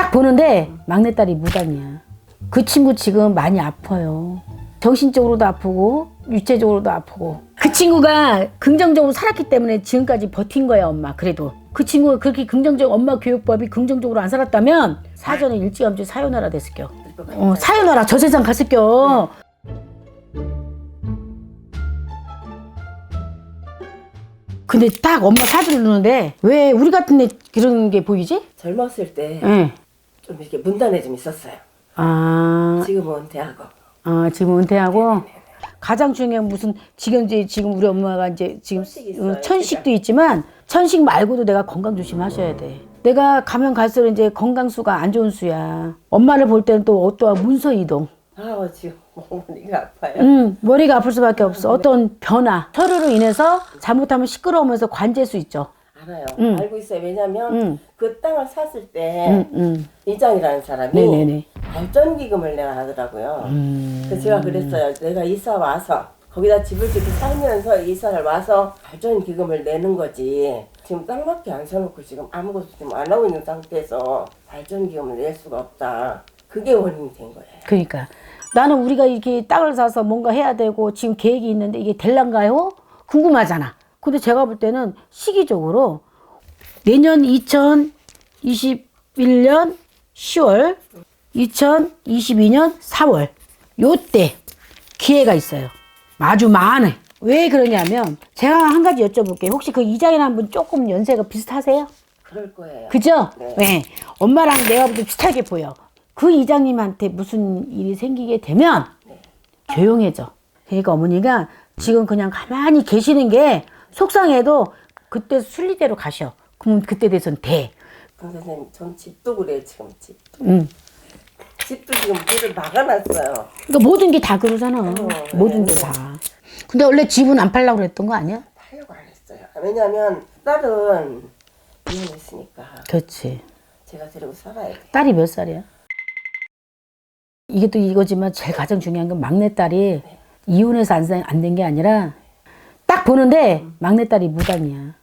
딱 보는데 막내딸이 무당이야. 그 친구 지금 많이 아파요. 정신적으로도 아프고 육체적으로도 아프고. 그 친구가 긍정적으로 살았기 때문에 지금까지 버틴 거야 엄마. 그래도 그 친구가 그렇게 긍정적 엄마 교육법이 긍정적으로 안 살았다면 사전에 일찌감치 사요나라 됐을 겨. 어, 사요나라 저 세상 갔을 겨. 근데 딱 엄마 사주를 누는데 왜 우리 같은 애 그런 게 보이지? 젊었을 때 좀 응. 이렇게 문단에 좀 있었어요. 아, 지금은 은퇴하고. 아 지금 은퇴하고 가장 중요한 무슨 지금 이제 지금 우리 엄마가 이제 지금 천식이 있어요, 어, 천식도 있지만 천식 말고도 내가 건강 조심하셔야 돼. 내가 가면 갈수록 이제 건강 수가 안 좋은 수야. 엄마를 볼 때는 또 어떠한 문서 이동. 아 지금 머리가 아파요. 음, 머리가 아플 수밖에 없어. 어떤 변화, 서류로 인해서 잘못하면 시끄러우면서 관제수 있죠. 알아요. 음. 알고 있어요. 왜냐면 음. 그 땅을 샀을 때 음, 음. 이장이라는 사람이 네네네. 발전기금을 내가 하더라고요. 음. 그래서 제가 그랬어요. 내가 이사 와서 거기다 집을 짓고 살면서 이사를 와서 발전기금을 내는 거지. 지금 땅밖에 안 사놓고 지금 아무것도 지금 안 하고 있는 상태에서 발전기금을 낼 수가 없다. 그게 원인이 된 거예요. 그러니까 나는 우리가 이렇게 땅을 사서 뭔가 해야 되고 지금 계획이 있는데 이게 될란가요? 궁금하잖아. 근데 제가 볼 때는 시기적으로 내년 2021년 10월, 2022년 4월 요때 기회가 있어요. 아주 많아. 왜 그러냐면 제가 한 가지 여쭤볼게요. 혹시 그 이장이라는 분 조금 연세가 비슷하세요? 그럴 거예요. 그죠? 네. 네. 엄마랑 내가 비슷하게 보여. 그 이장님한테 무슨 일이 생기게 되면 조용해져. 그러니까 어머니가 지금 그냥 가만히 계시는 게 속상해도 그때 순리대로 가셔. 그럼 그때 돼선 돼. 강 선생님, 전 집도 그래요, 지금 집. 응. 집도 지금 문을 막아놨어요. 그러니까 모든 게 다 그러잖아. 모든 게 다. 근데 원래 집은 안 팔려고 그랬던 거 아니야? 하려고 안 했어요. 왜냐면 딸은 이혼했으니까 그렇지. 제가 데리고 살아야 돼. 딸이 몇 살이야? 이게 또 이거지만 제일 가장 중요한 건 막내딸이 이혼해서 안 된 게 아니라 딱 보는데 막내딸이 무당이야.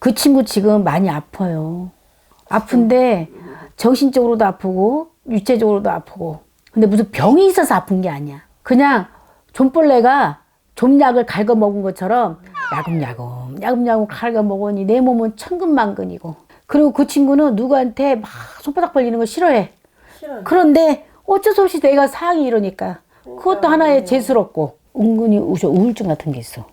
그 친구 지금 많이 아파요. 아픈데 정신적으로도 아프고 육체적으로도 아프고 근데 무슨 병이 있어서 아픈 게 아니야. 그냥 좀벌레가 좀약을 갉아 먹은 것처럼 야금야금 야금야금 갉아 먹으니 내 몸은 천근만근이고 그리고 그 친구는 누구한테 막 손바닥 벌리는 거 싫어해. 싫어요. 그런데 어쩔 수 없이 내가 상황이 이러니까 그것도 하나의 재수롭고 은근히 우울증 같은 게 있어.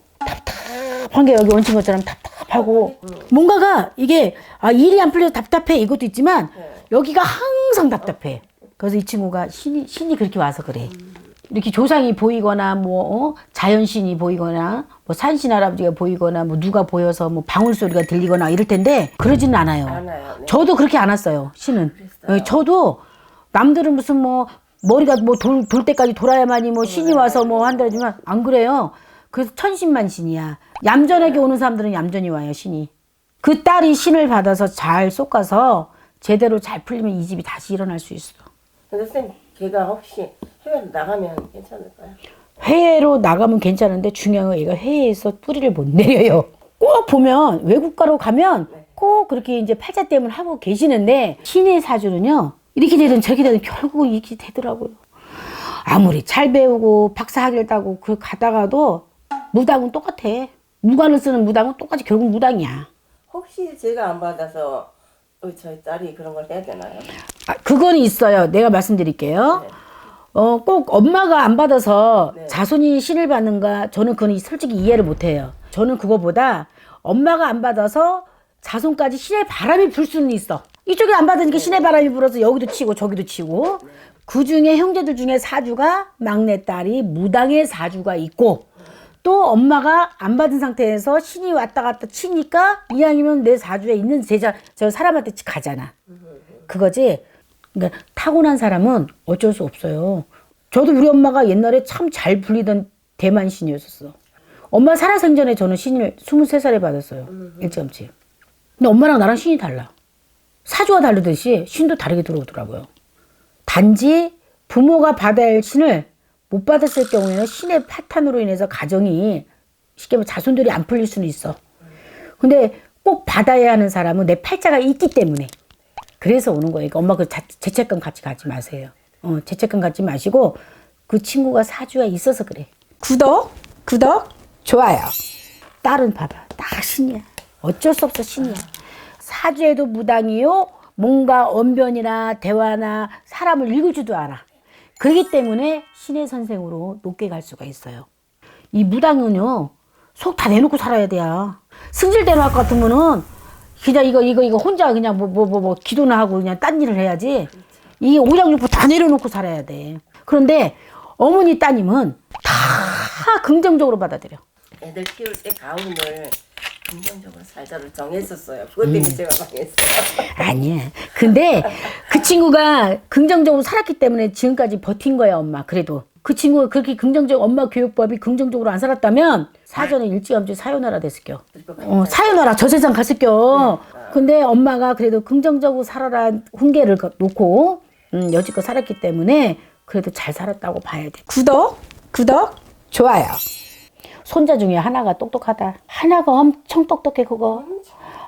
답답한 게 여기 얹힌 것처럼 답답하고 뭔가가 이게 아 일이 안 풀려서 답답해 이것도 있지만 여기가 항상 답답해. 그래서 이 친구가 신이 신이 그렇게 와서 그래. 이렇게 조상이 보이거나 뭐 어? 자연신이 보이거나 뭐 산신 할아버지가 보이거나 뭐 누가 보여서 뭐 방울 소리가 들리거나 이럴 텐데 그러지는 않아요. 않아요. 네. 저도 그렇게 안 왔어요. 신은. 예, 저도 남들은 무슨 뭐 머리가 뭐돌 돌 때까지 돌아야만이 뭐 신이 와서 뭐 한다지만 안 그래요. 그래서 천신만신이야. 얌전하게 오는 사람들은 얌전히 와요 신이. 그 딸이 신을 받아서 잘 쏟아서 제대로 잘 풀리면 이 집이 다시 일어날 수 있어. 근데 선생님, 걔가 혹시 해외로 나가면 괜찮을까요? 해외로 나가면 괜찮은데 중요한 건 얘가 해외에서 뿌리를 못 내려요. 꼭 보면 외국가로 가면 꼭 그렇게 이제 팔자 때문에 하고 계시는데 신의 사주는요 이렇게 되든 저렇게 되든 결국 이렇게 되더라고요. 아무리 잘 배우고 박사학위를 따고 그 가다가도 무당은 똑같아. 무관을 쓰는 무당은 똑같이 결국 무당이야. 혹시 제가 안 받아서 우리 저희 딸이 그런 걸 해야 되나요? 아, 그거는 있어요. 내가 말씀드릴게요. 어, 꼭 엄마가 안 받아서 네. 자손이 신을 받는가? 저는 그건 솔직히 이해를 못 해요. 저는 그거보다 엄마가 안 받아서 자손까지 신의 바람이 불 수는 있어. 이쪽에 안 받으니까 신의 바람이 불어서 여기도 치고 저기도 치고. 그 중에 형제들 중에 사주가 막내딸이 무당의 사주가 있고 또 엄마가 안 받은 상태에서 신이 왔다 갔다 치니까 이왕이면 내 사주에 있는 제자 저 사람한테 가잖아. 그거지. 그러니까 타고난 사람은 어쩔 수 없어요. 저도 우리 엄마가 옛날에 참 잘 불리던 대만 신이었었어. 엄마 살아생전에 저는 신을 23살에 받았어요. 일찌감치. 근데 엄마랑 나랑 신이 달라. 사주가 다르듯이 신도 다르게 들어오더라고요. 단지 부모가 받아야 할 신을 못 받았을 경우에는 신의 파탄으로 인해서 가정이 쉽게 말해 자손들이 안 풀릴 수는 있어. 근데 꼭 받아야 하는 사람은 내 팔자가 있기 때문에 그래서 오는 거예요. 그러니까 엄마 그 자- 죄책감 같이 가지 마세요. 어, 죄책감 갖지 마시고 그 친구가 사주에 있어서 그래. 구독, 구독, 좋아요. 딸은 봐봐. 다 신이야. 어쩔 수 없어 신이야. 사주에도 무당이요. 뭔가 언변이나 대화나 사람을 읽어주도 알아. 그렇기 때문에 신의 선생으로 높게 갈 수가 있어요. 이 무당은요 속 다 내놓고 살아야 돼요. 승질대로 할 것 같으면은 그냥 이거 이거 이거 혼자 그냥 뭐 뭐 뭐 뭐 기도나 하고 그냥 딴 일을 해야지. 이게 오장육부 다 내려놓고 살아야 돼. 그런데 어머니 따님은 다 긍정적으로 받아들여. 애들 키울 때 가훈을 긍정적으로 살자로 정했었어요. 그것 때문에 음. 제가 망했어요. 아니야. 근데 그 친구가 긍정적으로 살았기 때문에 지금까지 버틴 거야, 엄마. 그래도. 그 친구가 그렇게 긍정적, 엄마 교육법이 긍정적으로 안 살았다면 사전에 일찌감치 사요나라 됐을겨. 어, 사요나라 저 세상 갔을겨. 근데 엄마가 그래도 긍정적으로 살아라 훈계를 거- 놓고, 음, 여지껏 살았기 때문에 그래도 잘 살았다고 봐야 돼. 구독, 구독, 좋아요. 손자 중에 하나가 똑똑하다. 하나가 엄청 똑똑해, 그거.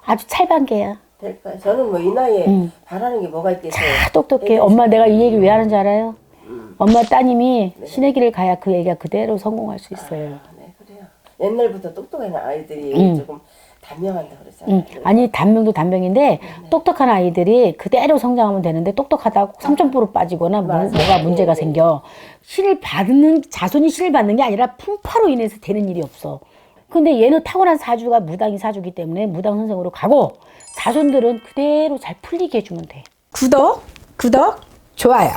아주 찰방개야. 될까요? 저는 뭐 이 나이에 음. 바라는 게 뭐가 있겠어요. 다 똑똑해. 엄마 내가 이 얘기 왜 하는지 알아요? 엄마 따님이 신의 길을 가야 그 얘기가 그대로 성공할 수 있어요. 아, 네, 그래요. 옛날부터 똑똑한 아이들이 조금 단명한다 그러잖아요. 응. 아니 단명도 단명인데 똑똑한 아이들이 그대로 성장하면 되는데 똑똑하다고 삼천포로 빠지거나 뭐. 뭐가 문제가 네, 네. 생겨 신을 받는 자손이 신을 받는 게 아니라 풍파로 인해서 되는 일이 없어. 근데 얘는 타고난 사주가 무당이 사주기 때문에 무당 선생으로 가고 자손들은 그대로 잘 풀리게 해주면 돼. 구독, 구독, 좋아요.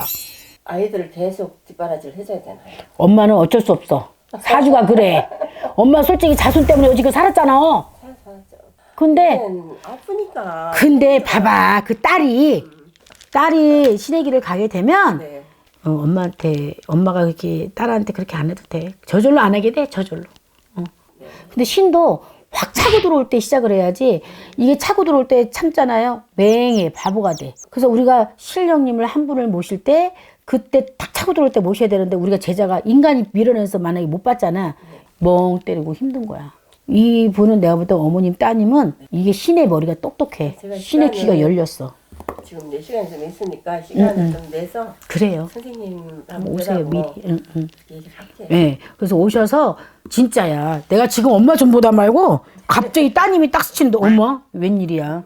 아이들을 계속 뒷바라지를 해줘야 되나요? 엄마는 어쩔 수 없어. 사주가 그래. 엄마 솔직히 자손 때문에 지금 살았잖아. 살살죠. 근데 아프니까. 근데 봐봐 그 딸이 딸이 길을 가게 되면 네. 어, 엄마한테 엄마가 그렇게 딸한테 그렇게 안 해도 돼. 저절로 안 하게 돼. 저절로. 어. 근데 신도 확 차고 들어올 때 시작을 해야지 이게 차고 들어올 때 참잖아요. 맹해 바보가 돼. 그래서 우리가 신령님을 한 분을 모실 때 그때 탁 차고 들어올 때 모셔야 되는데 우리가 제자가 인간이 밀어내서 만약에 못 받잖아. 멍 때리고 힘든 거야. 이 분은 내가 볼 때 어머님 따님은 이게 신의 머리가 똑똑해. 제가 신의 귀가 열렸어. 지금 내 시간이 좀 있으니까 시간을 좀 내서 그래요. 선생님 한번 오세요 뵈라고 미리. 응, 응. 얘기할게요. 네, 그래서 오셔서 진짜야. 내가 지금 엄마 좀 보다 말고 갑자기 따님이 딱 스치는데 어머 웬일이야.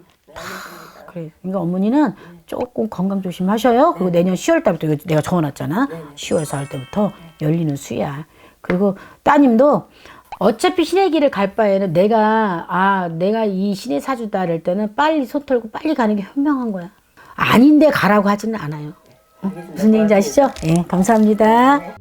그래. 그러니까 어머니는 조금 건강 조심하셔요. 그리고 내년 10월 달부터 내가 적어놨잖아. 10월 4월 때부터 열리는 수야. 그리고 따님도 어차피 신의 길을 갈 바에는 내가 아 내가 이 신의 사주다 할 때는 빨리 손 털고 빨리 가는 게 현명한 거야. 아닌데 가라고 하지는 않아요. 어? 무슨 얘기인지 아시죠? 예, 감사합니다.